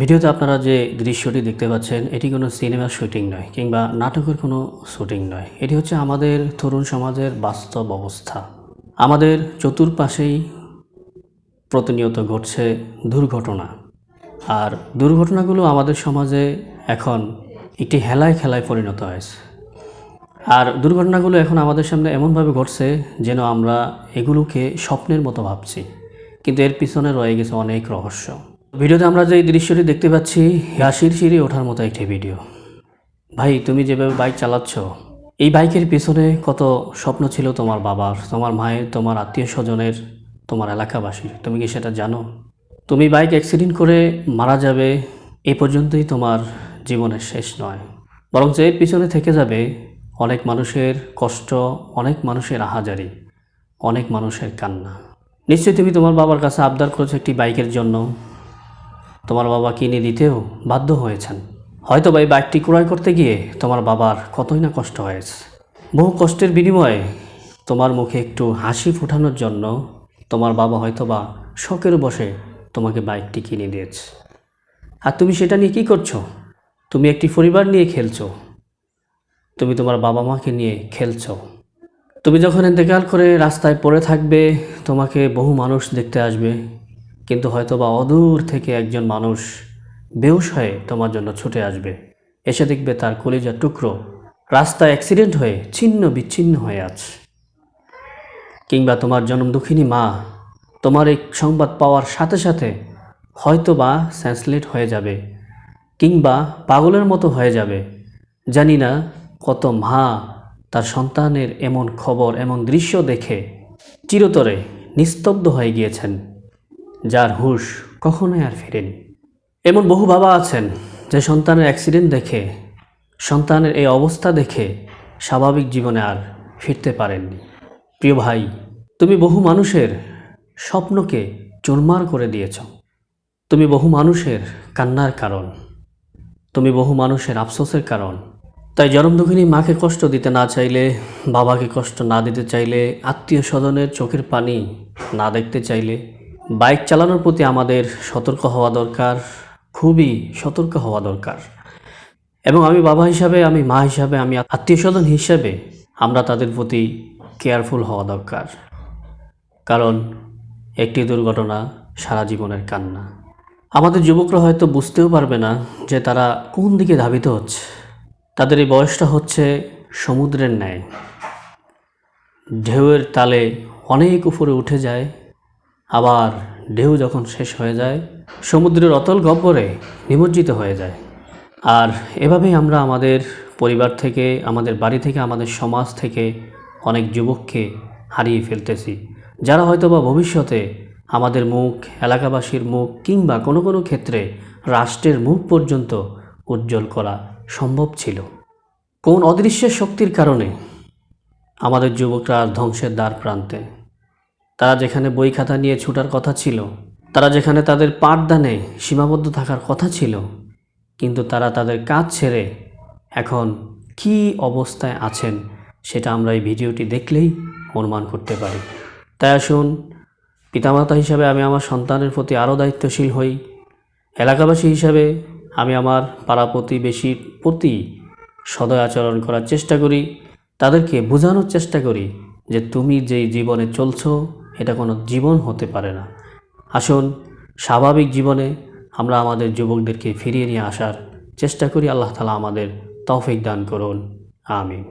ভিডিওতে আপনারা যে দৃশ্যটি দেখতে পাচ্ছেন, এটি কোনো সিনেমার শুটিং নয় কিংবা নাটকের কোনো শুটিং নয়। এটি হচ্ছে আমাদের তরুণ সমাজের বাস্তব অবস্থা। আমাদের চতুর্পাশেই প্রতিনিয়ত ঘটছে দুর্ঘটনা। আর দুর্ঘটনাগুলো আমাদের সমাজে এখন একটি হেলায় খেলায় পরিণত হয়েছে। আর দুর্ঘটনাগুলো এখন আমাদের সামনে এমনভাবে ঘটছে যেন আমরা এগুলোকে স্বপ্নের মতো ভাবছি। কিন্তু এর পিছনে রয়ে গেছে অনেক রহস্য। ভিডিওতে আমরা যে দৃশ্যটি দেখতে পাচ্ছি হাসির সিঁড়ি ওঠার মতো একটি ভিডিও। ভাই, তুমি যেভাবে বাইক চালাচ্ছ, এই বাইকের পিছনে কত স্বপ্ন ছিল তোমার বাবার, তোমার মায়ের, তোমার আত্মীয় স্বজনের তোমার এলাকাবাসীর, তুমি কি সেটা জানো? তুমি বাইক অ্যাক্সিডেন্ট করে মারা যাবে, এ পর্যন্তই তোমার জীবনের শেষ নয়। বরং এর পিছনে থেকে যাবে অনেক মানুষের কষ্ট, অনেক মানুষের আহাজারি অনেক মানুষের কান্না। নিশ্চয়ই তুমি তোমার বাবার কাছে আবদার করেছ একটি বাইকের জন্য। তোমার বাবা কিনে দিতেও বাধ্য হয়েছেন? হয়তো বা এই বাইকটি ক্রয় করতে গিয়ে তোমার বাবার কতই না কষ্ট হয়েছে। বহু কষ্টের বিনিময়ে তোমার মুখে একটু হাসি ফোটানোর জন্য তোমার বাবা হয়তো বা শখের বসে তোমাকে বাইকটি কিনে দিয়েছে। আর তুমি সেটা নিয়ে কী করছ? তুমি একটি পরিবার নিয়ে খেলছো। তুমি তোমার বাবা মাকে নিয়ে খেলছো। তুমি যখন ইন্তেকাল করে রাস্তায় পড়ে থাকবে, তোমাকে বহু মানুষ দেখতে আসবে। কিন্তু হয়তো বা অদূর থেকে একজন মানুষ বেহুশ হয়ে তোমার জন্য ছুটে আসবে। এসে দেখবে তার কলিজার টুকরো রাস্তায় অ্যাক্সিডেন্ট হয়ে ছিন্ন বিচ্ছিন্ন হয়ে আছে। কিংবা তোমার জন্ম দুঃখিনী মা, তোমার এই সংবাদ পাওয়ার সাথে সাথে হয়তো বা স্যান্সলেট হয়ে যাবে, কিংবা পাগলের মতো হয়ে যাবে। জানি না কত মা তার সন্তানের এমন খবর, এমন দৃশ্য দেখে চিরতরে নিস্তব্ধ হয়ে গিয়েছেন। যার হুঁশ কখনোই আর ফেরেনি। এমন বহু বাবা আছেন যে সন্তানের অ্যাক্সিডেন্ট দেখে, সন্তানের এই অবস্থা দেখে স্বাভাবিক জীবনে আর ফিরতে পারেননি। প্রিয় ভাই, তুমি বহু মানুষের স্বপ্নকে চুরমার করে দিয়েছ। তুমি বহু মানুষের কান্নার কারণ। তুমি বহু মানুষের আফসোসের কারণ। তাই জনম দুঃখিনী মাকে কষ্ট দিতে না চাইলে, বাবাকে কষ্ট না দিতে চাইলে আত্মীয় স্বজনের চোখের পানি না দেখতে চাইলে বাইক চালানোর প্রতি আমাদের সতর্ক হওয়া দরকার, খুবই সতর্ক হওয়া দরকার। এবং আমি বাবা হিসাবে, আমি মা হিসাবে, আমি আত্মীয় স্বজন হিসাবে আমরা তাদের প্রতি কেয়ারফুল হওয়া দরকার। কারণ একটি দুর্ঘটনা সারা জীবনের কান্না। আমাদের যুবকরা হয়তো বুঝতেও পারবে না যে তারা কোন দিকে ধাবিত হচ্ছে। তাদের এই বয়সটা হচ্ছে সমুদ্রের ন্যায়। ঢেউয়ের তালে অনেক উপরে উঠে যায় আবার ঢেউ যখন শেষ হয়ে যায়, সমুদ্রের অতল গব্বরে নিমজ্জিত হয়ে যায়। আর এভাবেই আমরা আমাদের পরিবার থেকে, আমাদের বাড়ি থেকে, আমাদের সমাজ থেকে অনেক যুবককে হারিয়ে ফেলতেছি, যারা হয়তো বা ভবিষ্যতে আমাদের মুখ, এলাকাবাসীর মুখ কিংবা কোনো কোনো ক্ষেত্রে রাষ্ট্রের মুখ পর্যন্ত উজ্জ্বল করা সম্ভব ছিল। কোন অদৃশ্য শক্তির কারণে আমাদের যুবকরা ধ্বংসের দ্বার প্রান্তে তারা যেখানে বই খাতা নিয়ে ছুটার কথা ছিল, তারা যেখানে তাদের পাঠদানে সীমাবদ্ধ থাকার কথা ছিল, কিন্তু তারা তাদের কাজ ছেড়ে এখন কি অবস্থায় আছেন সেটা আমরা এই ভিডিওটি দেখলেই অনুমান করতে পারি। তাই আসুন, পিতামাতা হিসাবে আমি আমার সন্তানের প্রতি আরও দায়িত্বশীল হই। এলাকাবাসী হিসাবে আমি আমার পাড়া প্রতিবেশীর প্রতি সদয় আচরণ করার চেষ্টা করি। তাদেরকে বোঝানোর চেষ্টা করি যে তুমি যেই জীবনে চলছো এটা কোনো জীবন হতে পারে না। আসুন, স্বাভাবিক জীবনে আমরা আমাদের যুবকদেরকে ফিরিয়ে নিয়ে আসার চেষ্টা করি। আল্লাহ তালা আমাদের তৌফিক দান করুন। আমিন।